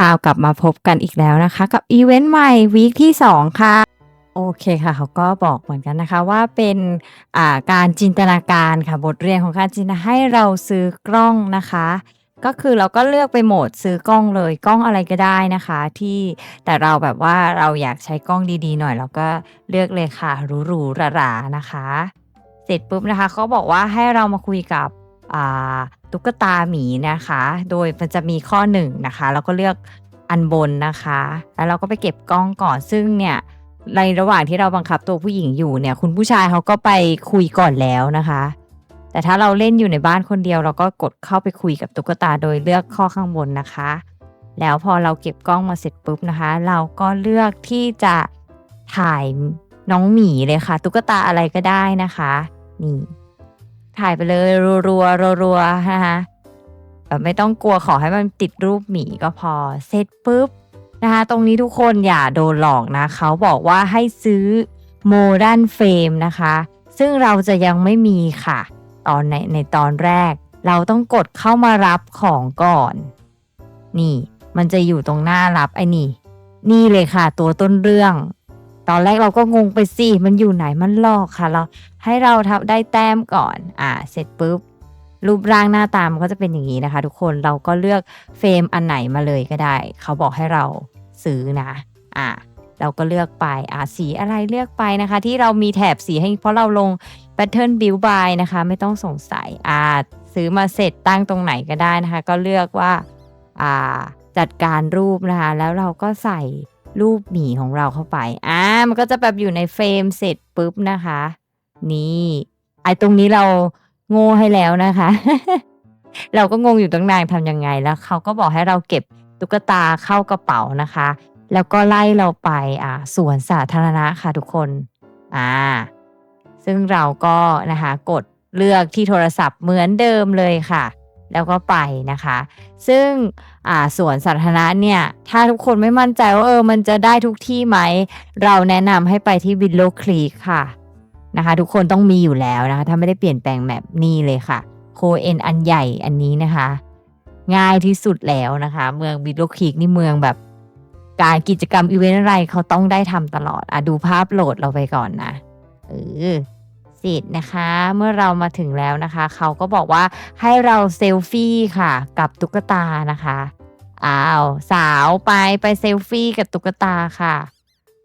อ่ากลับมาพบกันอีกแล้วนะคะ กับอีเวนต์ใหม่วีคที่ 2 ค่ะ โอเคค่ะ เขาก็บอกเหมือนกันนะคะว่าเป็นการจินตนาการค่ะบทเรียนของการจินตนาให้เราซื้อกล้องนะคะ ก็คือเราก็เลือกไปโหมดซื้อกล้องเลยกล้องอะไรก็ได้นะคะ ที่แต่เราแบบว่าเราอยากใช้กล้องดีๆ หน่อยเราก็เลือกเลยค่ะหรูๆหราๆนะคะ เสร็จปุ๊บนะคะเขาบอกว่าให้เรามาคุยกับ ตุ๊กตาหมีนะคะ โดยมันจะมีข้อหนึ่งนะคะ แล้วก็เลือกอันบนนะคะ แล้วเราก็ไปเก็บกล้องก่อนซึ่งเนี่ยในระหว่างที่เราบังคับตัวผู้หญิงอยู่เนี่ย คุณผู้ชายเขาก็ไปคุยก่อนแล้วนะคะ แต่ถ้าเราเล่นอยู่ในบ้านคนเดียว เราก็กดเข้าไปคุยกับตุ๊กตาโดยเลือกข้อข้างบนนะคะ แล้วพอเราเก็บกล้องมาเสร็จปุ๊บนะคะ เราก็เลือกที่จะถ่ายน้องหมีเลยค่ะ ตุ๊กตาอะไรก็ได้นะคะ นี่ ถ่ายไปเลยรัวๆรัวๆนะคะแบบไม่ต้องกลัวขอให้มันติดรูปหมีก็พอ เสร็จปุ๊บนะคะตรงนี้ทุกคนอย่าโดนหลอกนะเขาบอกว่าให้ซื้อโมเดันเฟรมนะคะ ซึ่งเราจะยังไม่มีค่ะ ตอนในในตอนแรก เราต้องกดเข้ามารับของก่อน นี่ มันจะอยู่ตรงหน้ารับไอ้นี่ นี่เลยค่ะ ตัวต้นเรื่อง ตอนแรกเราก็งงไปสิมันอยู่ไหนมันหลอกค่ะ เราให้เราทำได้แต้มก่อน อ่า เสร็จปุ๊บ รูปร่างหน้าตามันก็จะเป็นอย่างนี้นะคะ ทุกคนเราก็เลือกเฟรมอันไหนมาเลยก็ได้ เขาบอกให้เราซื้อนะ อ่าเราก็เลือกไปอ่าสีอะไรเลือกไปนะคะ ที่เรามีแถบสีให้เพราะเราลง Pattern Build by นะคะ ไม่ต้องสงสัยอ่าซื้อมาเสร็จตั้งตรงไหนก็ได้นะคะ ก็เลือกว่าอ่าจัดการรูปนะคะ แล้วเราก็ใส่รูปหมีของเราเข้าไปอ่า มันก็จะแบบอยู่ในเฟรมเสร็จปุ๊บนะคะ นี่ไอตรงนี้เราโง่ให้แล้วนะคะ เราก็งงอยู่ตั้งนานทำยังไงแล้วเขาก็บอกให้เราเก็บตุ๊กตาเข้ากระเป๋านะคะ แล้วก็ไล่เราไปอ่าสวนสาธารณะค่ะทุกคนอ่าซึ่งเราก็นะคะกดเลือกที่โทรศัพท์เหมือนเดิมเลยค่ะ แล้วก็ไปนะคะ ซึ่งสวนสาธารณะเนี่ย ถ้าทุกคนไม่มั่นใจว่าเออมันจะได้ทุกที่ไหม เราแนะนำให้ไปที่วิลโลคลีค่ะนะคะ ทุกคนต้องมีอยู่แล้วนะคะ ถ้าไม่ได้เปลี่ยนแปลงแมปนี่เลยค่ะ โคเอนอันใหญ่อันนี้นะคะ ง่ายที่สุดแล้วนะคะ เมืองวิลโลคลีนี่เมืองแบบ การกิจกรรมอีเวนต์อะไรเขาต้องได้ทำตลอดอะดูภาพโหลดเราไปก่อนนะเออ เสร็จนะคะ เมื่อเรามาถึงแล้วนะคะ เขาก็บอกว่าให้เราเซลฟี่ค่ะ กับตุ๊กตานะคะอ้าวสาวไปไปเซลฟี่กับตุ๊กตาค่ะ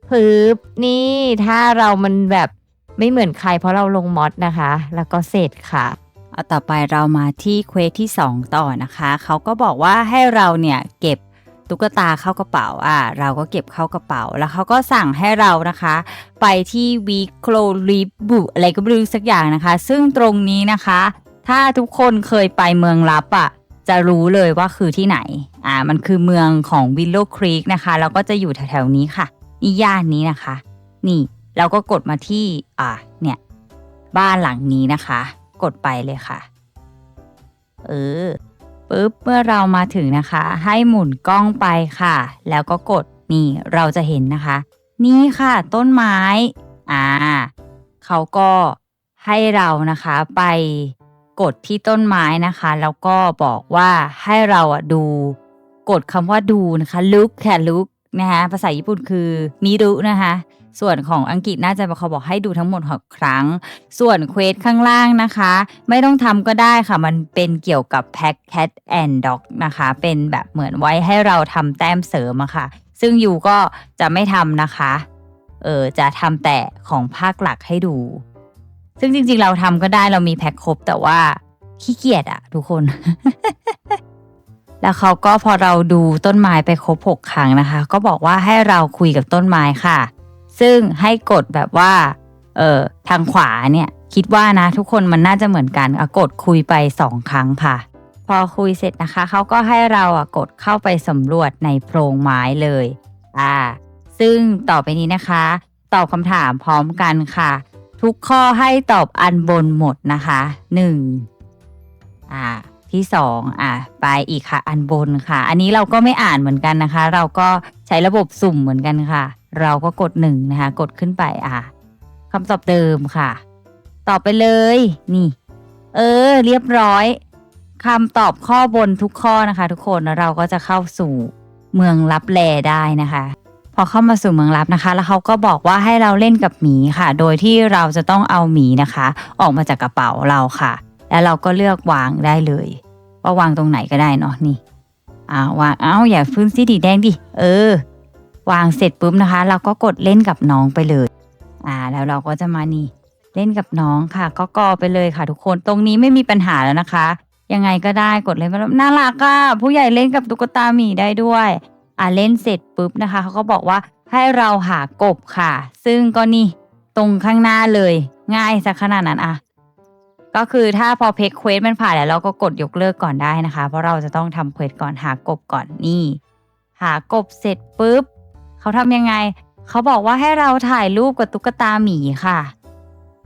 พึบนี่ถ้าเรามันแบบไม่เหมือนใครเพราะเราลงมอดนะคะ แล้วก็เสร็จค่ะเอาต่อไปเรามาที่เควสที่ 2 ต่อนะคะ เขาก็บอกว่าให้เราเนี่ยเก็บ ตุ๊กตาเข้ากระเป๋าอะเราก็เก็บเข้ากระเป๋า แล้วเขาก็สั่งให้เรานะคะ ไปที่วีโคลริบุอะไรก็ไม่รู้สักอย่างนะคะ ซึ่งตรงนี้นะคะ ถ้าทุกคนเคยไปเมืองลับอะจะรู้เลยว่าคือที่ไหน อ่า มันคือเมืองของวิลโลครีกนะคะ แล้วก็จะอยู่แถวๆนี้ค่ะ นี่ย่านนี้นะคะ นี่เราก็กดมาที่ อ่า เนี่ย บ้านหลังนี้นะคะ กดไปเลยค่ะ เออ ปุ๊บเมื่อเรามาถึงนะคะ ให้หมุนกล้องไปค่ะ แล้วก็กดนี่เราจะเห็นนะคะ นี่ค่ะต้นไม้อ่าเขาก็ให้เรานะคะไปกดที่ต้นไม้นะคะ แล้วก็บอกว่าให้เราอะดู กดคำว่าดูนะคะ look ค่ะ look นะคะภาษาญี่ปุ่นคือมิรุนะคะ ส่วนของอังกฤษน่าจะเขาบอกให้ดูทั้งหมดหกครั้ง ส่วนเควสข้างล่างนะคะ ไม่ต้องทำก็ได้ค่ะ มันเป็นเกี่ยวกับ Pack Cat and Dog นะคะ เป็นแบบเหมือนไว้ให้เราทำแต้มเสริมอะค่ะ ซึ่งยูก็จะไม่ทำนะคะ เออจะทำแต่ของภาคหลักให้ดู ซึ่งจริงๆเราทำก็ได้เรามีแพ็คครบแต่ว่าขี้เกียจอะทุกคน แล้วเขาก็พอเราดูต้นไม้ไปครบหกครั้งนะคะ ก็บอกว่าให้เราคุยกับต้นไม้ค่ะ ซึ่งให้กดแบบว่าเออทางขวาเนี่ยคิดว่านะทุกคนมันน่าจะเหมือนกันกดคุยไปสองครั้งค่ะ พอคุยเสร็จนะคะเขาก็ให้เราอะกดเข้าไปสำรวจในโพรงไม้เลยอ่าซึ่งต่อไปนี้นะคะ ตอบคำถามพร้อมกันค่ะ ทุกข้อให้ตอบอันบนหมดนะคะหนึ่งอ่าที่สองอะไปอีกค่ะ อันบนค่ะ อันนี้เราก็ไม่อ่านเหมือนกันนะคะ เราก็ใช้ระบบสุ่มเหมือนกันค่ะ เราก็กดหนึ่งนะคะ กดขึ้นไปอะคำตอบเดิมค่ะ ตอบไปเลย นี่ เออ เรียบร้อยคำตอบข้อบนทุกข้อนะคะ ทุกคนแล้วเราก็จะเข้าสู่เมืองลับแลได้นะคะ พอเข้ามาสู่เมืองลับนะคะ แล้วเขาก็บอกว่าให้เราเล่นกับหมีค่ะ โดยที่เราจะต้องเอาหมีนะคะ ออกมาจากกระเป๋าเราค่ะ แล้วเราก็เลือกวางได้เลยว่าวางตรงไหนก็ได้เนาะนี่อ่าวางเอ้าอย่าพื้นสีดีแดงดิเออ วางเสร็จปุ๊บนะคะ เราก็กดเล่นกับน้องไปเลย อ่า แล้วเราก็จะมานี่ เล่นกับน้องค่ะ ก็กอไปเลยค่ะ ทุกคนตรงนี้ไม่มีปัญหาแล้วนะคะ ยังไงก็ได้กดเล่นไปแล้วน่ารักอะผู้ใหญ่เล่นกับตุ๊กตาหมีได้ด้วย อ่าเล่นเสร็จปุ๊บนะคะเขาก็บอกว่าให้เราหากบค่ะ ซึ่งก็นี่ตรงข้างหน้าเลย ง่ายสักขนาดนั้นอะก็คือถ้าพอเพคเควสมันผ่านแล้วเราก็กดยกเลิกก่อนได้นะคะ เพราะเราจะต้องทำเควสก่อนหากบก่อนนี่ หากบเสร็จปุ๊บ เขาทำยังไง เขาบอกว่าให้เราถ่ายรูปกับตุ๊กตาหมีค่ะ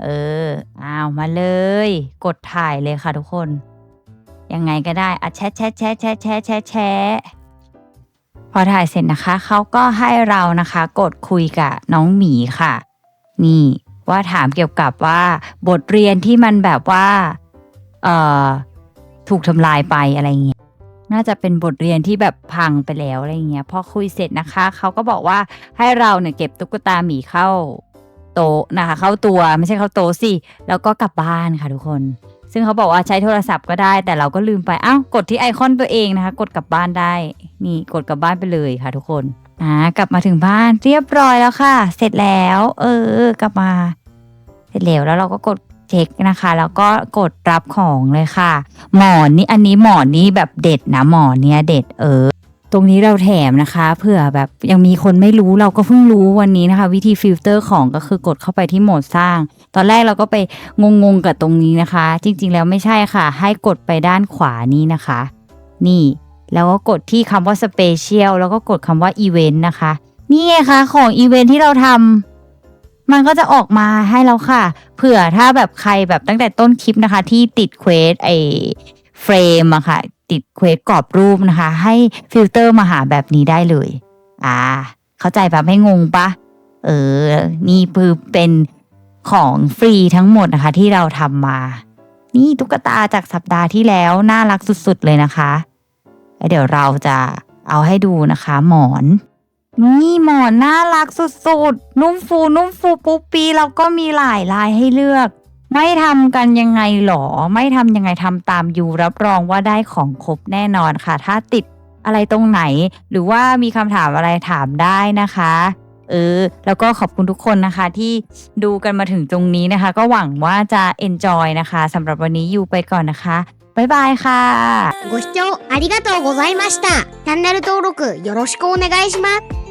เอออ้าวมาเลย กดถ่ายเลยค่ะทุกคน ยังไงก็ได้อะแชะแชะแชะแชะแชะแชะแชะพอถ่ายเสร็จนะคะ เขาก็ให้เรานะคะ กดคุยกับน้องหมีค่ะ นี่ว่าถามเกี่ยวกับว่าบทเรียนที่มันแบบว่า เอ่อ ถูกทำลายไปอะไรเงี้ย น่าจะเป็นบทเรียนที่แบบพังไปแล้วอะไรเงี้ยพอคุยเสร็จนะคะเขาก็บอกว่าให้เราเนี่ยเก็บตุ๊กตาหมีเข้าโต๊ะนะคะ เข้าตัวไม่ใช่เข้าโต๊ะสิแล้วก็กลับบ้านค่ะทุกคน ซึ่งเขาบอกว่าใช้โทรศัพท์ก็ได้ แต่เราก็ลืมไปอ้าวกดที่ไอคอนตัวเองนะคะ กดกลับบ้านได้ นี่กดกลับบ้านไปเลยค่ะทุกคนอ่ากลับมาถึงบ้านเรียบร้อยแล้วค่ะ เสร็จแล้ว เออกลับมา เสร็จแล้วแล้วเราก็กด เช็คนะคะ แล้วก็กดรับของเลยค่ะ หมอนนี่อันนี้หมอนนี่แบบเด็ดนะหมอนเนี่ยเด็ดเออตรงนี้เราแถมนะคะเผื่อแบบยังมีคนไม่รู้เราก็เพิ่งรู้วันนี้นะคะ วิธีฟิลเตอร์ของก็คือกดเข้าไปที่โหมดสร้าง ตอนแรกเราก็ไปงงๆกับตรงนี้นะคะ จริงๆแล้วไม่ใช่ค่ะ ให้กดไปด้านขวานี้นะคะ นี่ แล้วก็กดที่คำว่าสเปเชียลแล้วก็กดคำว่าอีเวนต์นะคะ นี่ไงคะของอีเวนต์ที่เราทำ มันก็จะออกมาให้แล้วค่ะ เผื่อถ้าแบบใครแบบตั้งแต่ต้นคลิปนะคะ ที่ติดเควสไอเฟรมอะค่ะ ติดเควสกรอบรูปนะคะ ให้ฟิลเตอร์มาหาแบบนี้ได้เลย อ่า เข้าใจปะไม่งงปะเออ นี่คือเป็นของฟรีทั้งหมดนะคะ ที่เราทำมา นี่ตุ๊กตาจากสัปดาห์ที่แล้ว น่ารักสุดๆเลยนะคะแล้วเดี๋ยวเราจะเอาให้ดูนะคะ หมอน นี่หมอนน่ารักสุดๆ นุ่มฟูนุ่มฟูปุ๊บปีแล้วก็มีหลายลายให้เลือก ไม่ทำกันยังไงหรอ ไม่ทำยังไงทำตามยูรับรองว่าได้ของครบแน่นอนค่ะ ถ้าติดอะไรตรงไหน หรือว่ามีคำถามอะไรถามได้นะคะ เออ แล้วก็ขอบคุณทุกคนนะคะที่ดูกันมาถึงตรงนี้นะคะ ก็หวังว่าจะ enjoy นะคะสำหรับวันนี้ยูไปก่อนนะคะ บ๊ายบายค่ะ ご視聴ありがとうございました。チャンネル登録よろしくお願いします。